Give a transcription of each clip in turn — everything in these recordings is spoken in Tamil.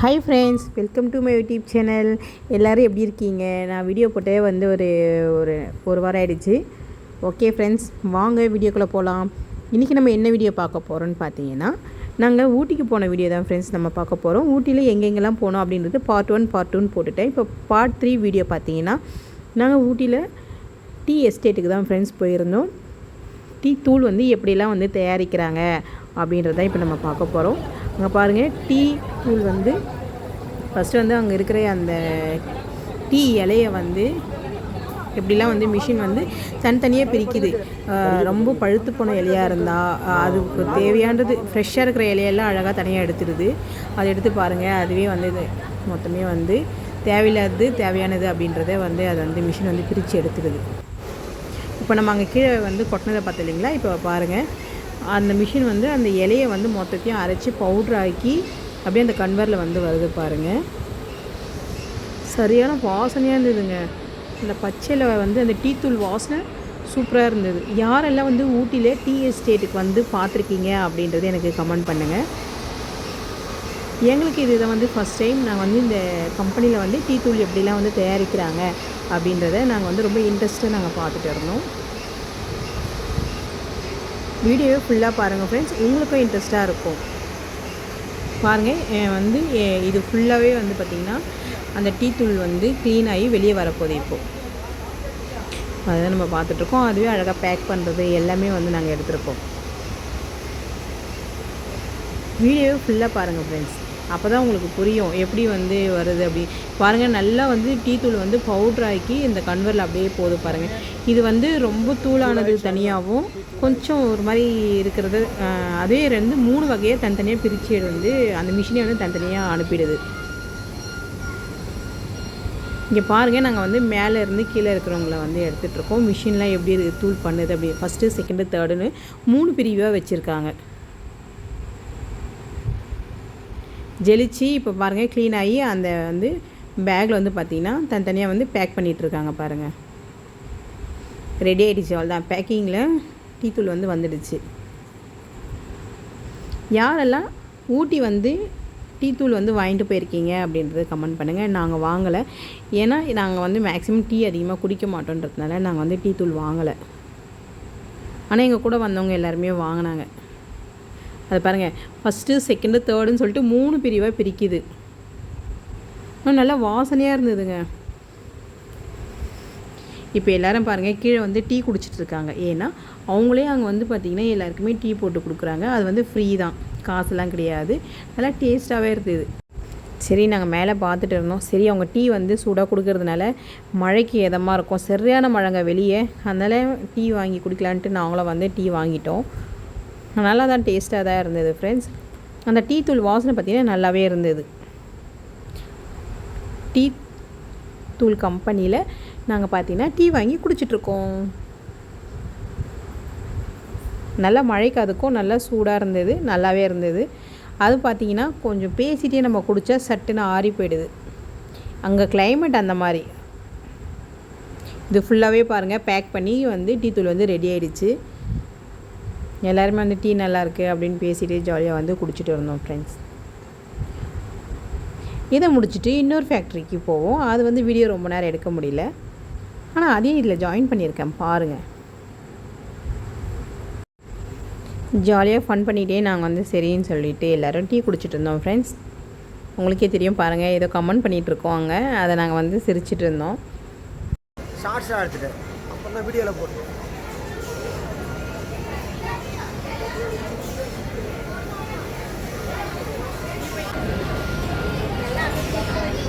Hi friends welcome to my YouTube channel எல்லோரும் எப்படி இருக்கீங்க? நான் வீடியோ போட்டே வந்து ஒரு ஒரு ஒரு வாரம் ஆகிடுச்சு ஓகே ஃப்ரெண்ட்ஸ் வாங்க வீடியோக்குள்ளே போகலாம் இன்றைக்கி நம்ம என்ன வீடியோ பார்க்க போகிறோன்னு பார்த்தீங்கன்னா நாங்கள் ஊட்டிக்கு போன வீடியோ தான் ஃப்ரெண்ட்ஸ் நம்ம பார்க்க போகிறோம் ஊட்டியில் எங்கெங்கெல்லாம் போனோம் அப்படின்றது பார்ட் ஒன் பார்ட் டூன்னு போட்டுட்டேன். இப்போ பார்ட் த்ரீ வீடியோ பார்த்தீங்கன்னா நாங்கள் ஊட்டியில் டீ எஸ்டேட்டுக்கு தான் ஃப்ரெண்ட்ஸ் போயிருந்தோம். டீ தூள் வந்து எப்படிலாம் வந்து தயாரிக்கிறாங்க அப்படின்றத இப்போ நம்ம பார்க்க போகிறோம் அங்கே பாருங்கள் டீ தூள் வந்து ஃபஸ்ட்டு வந்து அங்கே இருக்கிற அந்த டீ இலையை வந்து எப்படிலாம் வந்து மிஷின் வந்து தனித்தனியாக பிரிக்குது. ரொம்ப பழுத்து போன இலையாக இருந்தால் அதுக்கு தேவையானது ஃப்ரெஷ்ஷாக இருக்கிற இலையெல்லாம் அழகாக தனியாக எடுத்துடுது அதை எடுத்து பாருங்கள் அதுவே வந்து இது மொத்தமே வந்து தேவையில்லாதது தேவையானது அப்படின்றத வந்து அதை வந்து மிஷின் வந்து பிரித்து எடுத்துடுது இப்போ நம்ம அங்கே கீழே வந்து கொட்டினதை பார்த்து இல்லைங்களா? இப்போ பாருங்கள் அந்த மிஷின் வந்து அந்த இலையை வந்து மொத்தத்தையும் அரைச்சி பவுட்ராக்கி அப்படியே அந்த கன்வரில் வந்து வருது பாருங்கள் சரியான வாசனையாக இருந்ததுங்க. அந்த பச்சையில் வந்து அந்த டீ தூள் வாசனை சூப்பராக இருந்தது. யாரெல்லாம் வந்து ஊட்டியில் டீ எஸ்டேட்டுக்கு வந்து பார்த்துருக்கீங்க அப்படின்றது எனக்கு கமெண்ட் பண்ணுங்கள் எங்களுக்கு இது வந்து ஃபஸ்ட் டைம் நாங்கள் வந்து இந்த கம்பெனியில் வந்து டீ தூள் எப்படிலாம் வந்து தயாரிக்கிறாங்க அப்படின்றத நாங்கள் வந்து ரொம்ப இன்ட்ரெஸ்ட்டாக நாங்கள் பார்த்துட்டு இருந்தோம். வீடியோவை ஃபுல்லாக பாருங்கள் ஃப்ரெண்ட்ஸ் உங்களுக்கும் இன்ட்ரெஸ்ட்டாக இருக்கும். பாருங்கள் வந்து இது ஃபுல்லாகவே வந்து பார்த்திங்கன்னா அந்த டீ தூள் வந்து க்ளீன் ஆகி வெளியே வரப்போகுது இப்போது அதுதான் நம்ம பார்த்துட்ருக்கோம். அதுவே அழகாக பேக் பண்ணுறது எல்லாமே வந்து நாங்கள் எடுத்திருக்கோம். வீடியோவை ஃபுல்லாக பாருங்கள் ஃப்ரெண்ட்ஸ் அப்போ தான் உங்களுக்கு புரியும் எப்படி வந்து வருது அப்படி. பாருங்கள் நல்லா வந்து டீ தூள் வந்து பவுட்ரு ஆக்கி இந்த கன்வரில் அப்படியே போது பாருங்கள் இது வந்து ரொம்ப தூளானது தனியாகவும் கொஞ்சம் ஒரு மாதிரி இருக்கிறது. அதே ரெண்டு மூணு வகையை தனித்தனியாக பிரித்து வந்து அந்த மிஷினே வந்து தனித்தனியாக அனுப்பிடுது. இங்கே பாருங்கள் நாங்கள் வந்து மேலே இருந்து கீழே இருக்கிறவங்கள வந்து எடுத்துகிட்ருக்கோம் மிஷின்லாம் எப்படி இருக்கு தூள் பண்ணுது அப்படி. ஃபஸ்ட்டு செகண்டு தேர்டுன்னு மூணு பிரிவாக வச்சுருக்காங்க. ஜெலிச்சு இப்போ பாருங்கள் க்ளீன் ஆகி அந்த வந்து பேக்கில் வந்து பார்த்திங்கன்னா தனித்தனியாக வந்து பேக் பண்ணிகிட்ருக்காங்க பாருங்கள் ரெடி ஆகிடுச்சு அவள் தான் பேக்கிங்கில் டீ தூள் வந்து வந்துடுச்சு. யாரெல்லாம் ஊட்டி வந்து டீ தூள் வந்து வாங்கிட்டு போயிருக்கீங்க அப்படின்றத கமெண்ட் பண்ணுங்கள் நாங்கள் வாங்கலை. ஏன்னா நாங்கள் வந்து மேக்ஸிமம் டீ அதிகமாக குடிக்க மாட்டோன்றதுனால நாங்கள் வந்து டீ தூள் வாங்கலை. ஆனால் எங்கள் கூட வந்தவங்க எல்லாருமே வாங்கினாங்க. அதை பாருங்கள் ஃபஸ்ட்டு செகண்டு தேர்டுன்னு சொல்லிட்டு மூணு பிரிவாக பிரிக்குது. ஆனால் நல்லா வாசனையாக இருந்ததுங்க. இப்போ எல்லாரும் பாருங்கள் கீழே வந்து டீ குடிச்சிட்டு இருக்காங்க ஏன்னா அவங்களே அங்கே வந்து பார்த்திங்கன்னா எல்லாருக்குமே டீ போட்டு கொடுக்குறாங்க. அது வந்து ஃப்ரீ தான். காசுலாம் கிடையாது. நல்லா டேஸ்ட்டாகவே இருந்தது. சரி நாங்கள் மேலே பார்த்துட்டு இருந்தோம். சரி அவங்க டீ வந்து சூடாக கொடுக்கறதுனால மழைக்கு எதமாக இருக்கும். சரியான மழைங்க வெளியே. அதனால் டீ வாங்கி குடிக்கலான்ட்டு நாங்களும் வந்து டீ வாங்கிட்டோம். நல்லா தான் டேஸ்ட்டாக தான் இருந்தது ஃப்ரெண்ட்ஸ் அந்த டீ தூள் வாசனை பார்த்திங்கன்னா நல்லாவே இருந்தது. டீ தூள் கம்பெனியில் நாங்கள் பார்த்தீங்கன்னா டீ வாங்கி குடிச்சிட்ருக்கோம் நல்லா மழைக்கு அதுக்கும் நல்லா சூடாக இருந்தது நல்லாவே இருந்தது. அது பார்த்தீங்கன்னா கொஞ்சம் பேசிகிட்டே நம்ம குடித்தா சட்டுன்னு ஆறி போயிடுது. அங்கே கிளைமேட் அந்த மாதிரி. இது ஃபுல்லாகவே பாருங்கள் பேக் பண்ணி வந்து டீ தூள் வந்து ரெடி ஆகிடுச்சு எல்லாருமே வந்து டீ நல்லா இருக்கு அப்படின்னு பேசிட்டு ஜாலியாக வந்து குடிச்சிட்டு இருந்தோம் ஃப்ரெண்ட்ஸ் இதை முடிச்சுட்டு இன்னொரு ஃபேக்ட்ரிக்கு போவோம். அது வந்து வீடியோ ரொம்ப நேரம் எடுக்க முடியல. ஆனால் அதையும் இதில் ஜாயின் பண்ணியிருக்கேன் பாருங்கள் ஜாலியாக ஃபன் பண்ணிகிட்டே நாங்கள் வந்து சரின்னு சொல்லிட்டு எல்லோரும் டீ குடிச்சிட்டு இருந்தோம் ஃப்ரெண்ட்ஸ் உங்களுக்கே தெரியும் பாருங்கள் ஏதோ கமெண்ட் பண்ணிகிட்டு இருக்கோம் அங்கே. அதை நாங்கள் வந்து சிரிச்சிட்டு இருந்தோம். ஷார்ட்ஸாக எடுத்துகிட்டு அப்புறம் தான் வீடியோவில் போட்டோம்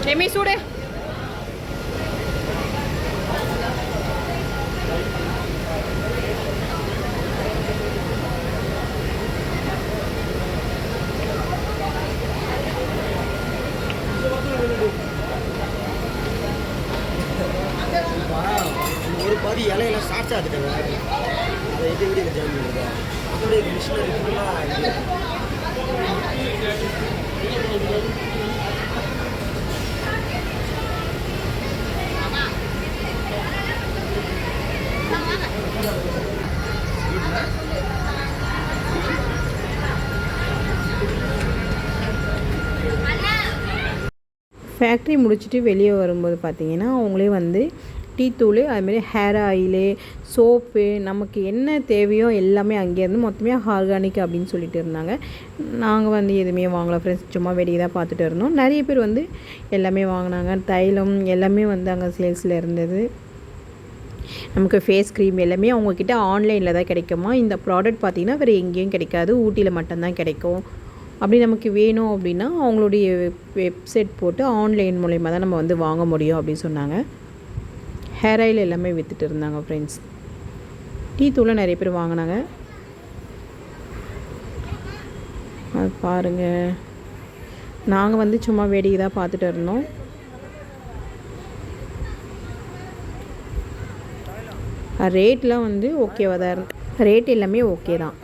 Jamie Sure. ஃபேக்ட்ரி முடிச்சுட்டு வெளியே வரும்போது பார்த்தீங்கன்னா அவங்களே வந்து டீ தூள் அதுமாரி ஹேர் ஆயிலு சோப்பு நமக்கு என்ன தேவையோ எல்லாமே அங்கேருந்து மொத்தமே ஆர்கானிக் அப்படின்னு சொல்லிட்டு இருந்தாங்க. நாங்கள் வந்து எதுவுமே வாங்கலாம் ஃப்ரெண்ட்ஸ் சும்மா வெளியே தான் பார்த்துட்டு இருந்தோம். நிறைய பேர் வந்து எல்லாமே வாங்கினாங்க. தைலம் எல்லாமே வந்து அங்கே சேல்ஸில் இருந்தது. நமக்கு ஃபேஸ் க்ரீம் எல்லாமே அவங்கக்கிட்ட ஆன்லைனில் தான் கிடைக்குமா? இந்த ப்ராடக்ட் பார்த்திங்கன்னா வேறு எங்கேயும் கிடைக்காது. ஊட்டியில் மட்டும்தான் கிடைக்கும். அப்படி நமக்கு வேணும் அப்படின்னா அவங்களுடைய வெப்சைட் போட்டு ஆன்லைன் மூலயமா தான் நம்ம வந்து வாங்க முடியும் அப்படின்னு சொன்னாங்க. ஹேர் ஆயில் எல்லாமே விற்றுட்டு இருந்தாங்க ஃப்ரெண்ட்ஸ் டீ தூளை நிறைய பேர் வாங்கினாங்க. அது பாருங்கள் நாங்கள் வந்து சும்மா வேடிக்கை தான் பார்த்துட்டு இருந்தோம். ரேட்லாம் வந்து ஓகேவாக தான் இருக்கு. ரேட் எல்லாமே ஓகே தான்.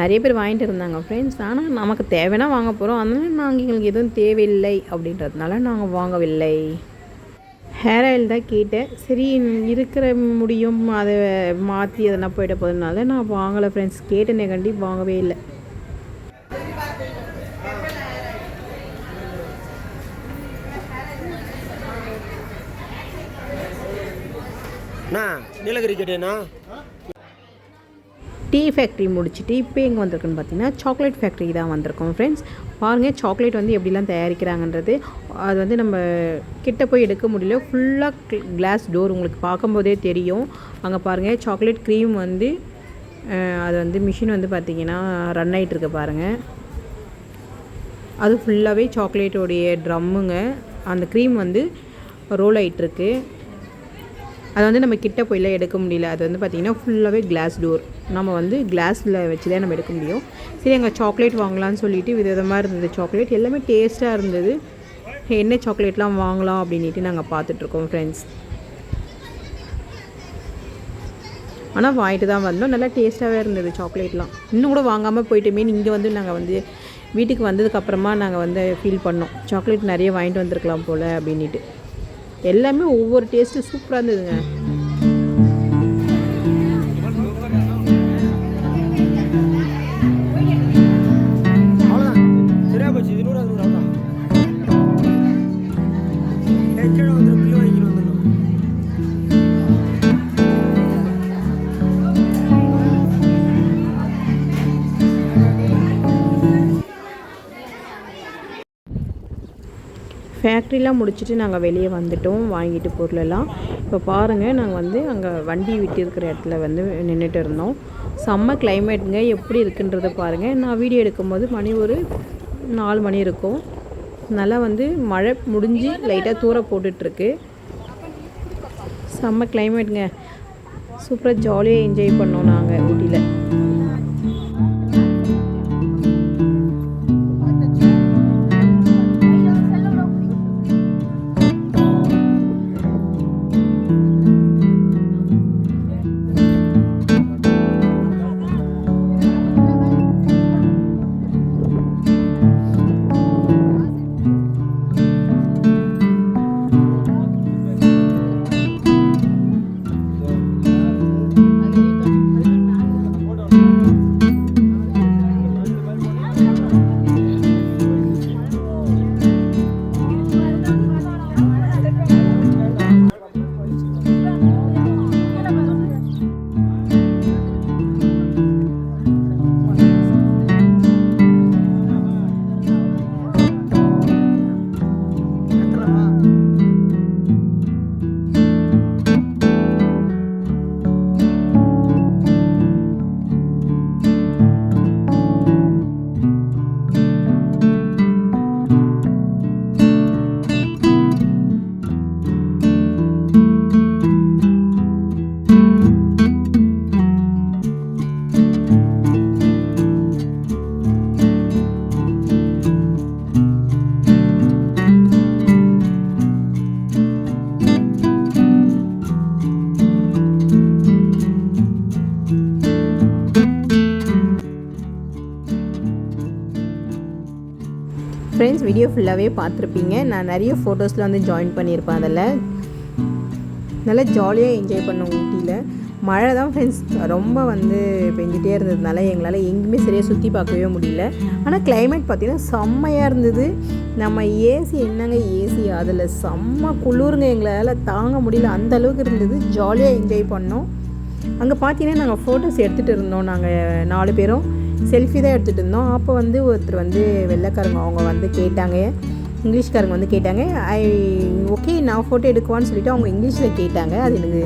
நிறைய பேர் வாங்கிட்டு இருந்தாங்க ஃப்ரெண்ட்ஸ் ஆனால் நமக்கு தேவைன்னா வாங்க போகிறோம் அதனால நாங்கள் எங்களுக்கு எதுவும் தேவையில்லை அப்படின்றதுனால நாங்கள் வாங்கவில்லை. ஹேர் ஆயில் தான் கேட்டேன். சரி இருக்கிற முடியும் அதை மாற்றி அதெல்லாம் போயிட்ட போகிறதுனால நான் வாங்கலை ஃப்ரெண்ட்ஸ் கேட்டேனே கண்டி வாங்கவே இல்லை. அண்ணா நீலகிரி கேட்டேண்ணா டீ ஃபேக்ட்ரி முடிச்சுட்டு இப்போ எங்கே வந்திருக்குன்னு பார்த்தீங்கன்னா சாக்லேட் ஃபேக்ட்ரி தான் வந்திருக்கோம் ஃப்ரெண்ட்ஸ் பாருங்கள் சாக்லேட் வந்து எப்படிலாம் தயாரிக்கிறாங்கன்றது. அது வந்து நம்ம கிட்ட போய் எடுக்க முடியல. ஃபுல்லாக கிளாஸ் டோர் உங்களுக்கு பார்க்கும்போதே தெரியும். அங்கே பாருங்கள் சாக்லேட் க்ரீம் வந்து அது வந்து மிஷின் வந்து பார்த்திங்கன்னா ரன் ஆகிட்டுருக்கு பாருங்கள் அது ஃபுல்லாகவே சாக்லேட்டோடைய ட்ரம்முங்க அந்த க்ரீம் வந்து ரோல் ஆகிட்டுருக்கு அதை வந்து நம்ம கிட்ட போயிலாம் எடுக்க முடியல. அது வந்து பார்த்திங்கன்னா ஃபுல்லாகவே கிளாஸ் டோர் நம்ம வந்து கிளாஸில் வச்சு தான் நம்ம எடுக்க முடியும். சரி அங்கே சாக்லேட் வாங்கலாம்னு சொல்லிட்டு விதவிதமாக இருந்தது. சாக்லேட் எல்லாமே டேஸ்ட்டாக இருந்தது. என்ன சாக்லேட்லாம் வாங்கலாம் அப்படின்ட்டு நாங்கள் பார்த்துட்ருக்கோம் ஃப்ரெண்ட்ஸ் ஆனால் வாங்கிட்டு தான் வந்தோம். நல்லா டேஸ்ட்டாகவே இருந்தது சாக்லேட்லாம் இன்னும் கூட வாங்காமல் போயிட்டுமே. இங்கே வந்து நாங்கள் வந்து வீட்டுக்கு வந்ததுக்கப்புறமா நாங்கள் வந்து ஃபீல் பண்ணோம். சாக்லேட் நிறைய வாங்கிட்டு வந்திருக்கலாம் போல் அப்படின்ட்டு எல்லாமே ஒவ்வொரு டேஸ்ட்டு சூப்பராக இருந்ததுங்க. சரியா போச்சு இது நூறு நூறு அவ்வளோதான் கீழே வந்துடும் ஃபேக்ட்ரிலாம் முடிச்சுட்டு நாங்கள் வெளியே வந்துட்டோம் வாங்கிட்டு பொருளெல்லாம். இப்போ பாருங்கள் நாங்கள் வந்து அங்கே வண்டி விட்டிருக்கிற இடத்துல வந்து நின்றுட்டு இருந்தோம். செம்ம கிளைமேட்டுங்க எப்படி இருக்குன்றதை பாருங்கள் நான் வீடியோ எடுக்கும்போது மணி ஒரு நாலு மணி இருக்கும். நல்லா வந்து மழை முடிஞ்சு லைட்டாக தூர போட்டுட்ருக்கு. செம்ம கிளைமேட்டுங்க சூப்பராக ஜாலியாக என்ஜாய் பண்ணோம் நாங்கள் வீடியோ ஃபுல்லாகவே பார்த்துருப்பீங்க. நான் நிறைய ஃபோட்டோஸில் வந்து ஜாயின் பண்ணியிருப்பேன் அதில். நல்லா ஜாலியாக என்ஜாய் பண்ணோம் ஊட்டியில். மழை தான் ஃப்ரெண்ட்ஸ் ரொம்ப வந்து பெஞ்சிட்டே இருந்ததுனால எங்களால் எங்கேயுமே சரியாக சுற்றி பார்க்கவே முடியல. ஆனால் கிளைமேட் பார்த்திங்கன்னா செம்மையாக இருந்தது. நம்ம ஏசி என்னங்க ஏசி அதில் செம்ம குளிருங்க எங்களால். தாங்க முடியல. அந்த அளவுக்கு இருந்தது. ஜாலியாக என்ஜாய் பண்ணோம். அங்கே பார்த்தீங்கன்னா நாங்கள் ஃபோட்டோஸ் எடுத்துகிட்டு இருந்தோம். நாங்கள் நாலு பேரும். செல்ஃபி தான் எடுத்துகிட்டு இருந்தோம். அப்போ வந்து ஒருத்தர் வந்து வெள்ளைக்காரங்க அவங்க வந்து கேட்டாங்க. இங்கிலீஷ்காரங்க வந்து கேட்டாங்க. ஐ ஓகே நான் ஃபோட்டோ எடுக்குவான்னு சொல்லிட்டு அவங்க இங்கிலீஷில் கேட்டாங்க. அது எனக்கு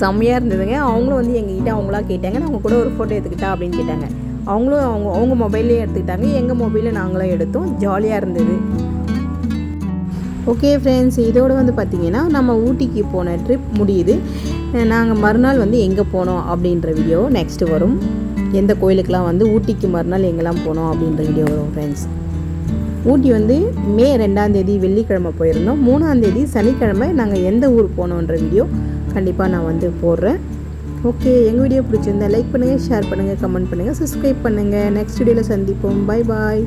செம்மையாக இருந்ததுங்க. அவங்களும் வந்து எங்ககிட்ட அவங்களா கேட்டாங்க. நான் அவங்க கூட ஒரு ஃபோட்டோ எடுத்துக்கிட்டா அப்படின்னு கேட்டாங்க. அவங்களும் அவங்க அவங்க மொபைல்லே எடுத்துக்கிட்டாங்க. எங்கள் மொபைலில் நாங்களும் எடுத்தோம். ஜாலியாக இருந்தது. ஓகே ஃப்ரெண்ட்ஸ் இதோட வந்து பார்த்திங்கன்னா நம்ம ஊட்டிக்கு போன ட்ரிப் முடியுது. நாங்கள் மறுநாள் வந்து எங்கே போனோம் அப்படின்ற வீடியோ நெக்ஸ்ட்டு வரும். எந்த கோயிலுக்கெலாம் வந்து ஊட்டிக்கு மறுநாள் எங்கெல்லாம் போனோம் அப்படின்ற வீடியோ வரும் ஃப்ரெண்ட்ஸ் ஊட்டி வந்து மே ரெண்டாந்தேதி வெள்ளிக்கிழமை போயிருந்தோம். மூணாந்தேதி சனிக்கிழமை நாங்கள் எந்த ஊர் போனோன்ற வீடியோ கண்டிப்பாக நான் வந்து போடுறேன். ஓகே எங்கள் வீடியோ பிடிச்சிருந்தா லைக் பண்ணுங்கள் ஷேர் பண்ணுங்கள் கமெண்ட் பண்ணுங்கள் சப்ஸ்கிரைப் பண்ணுங்கள் நெக்ஸ்ட் வீடியோவில் சந்திப்போம். Bye bye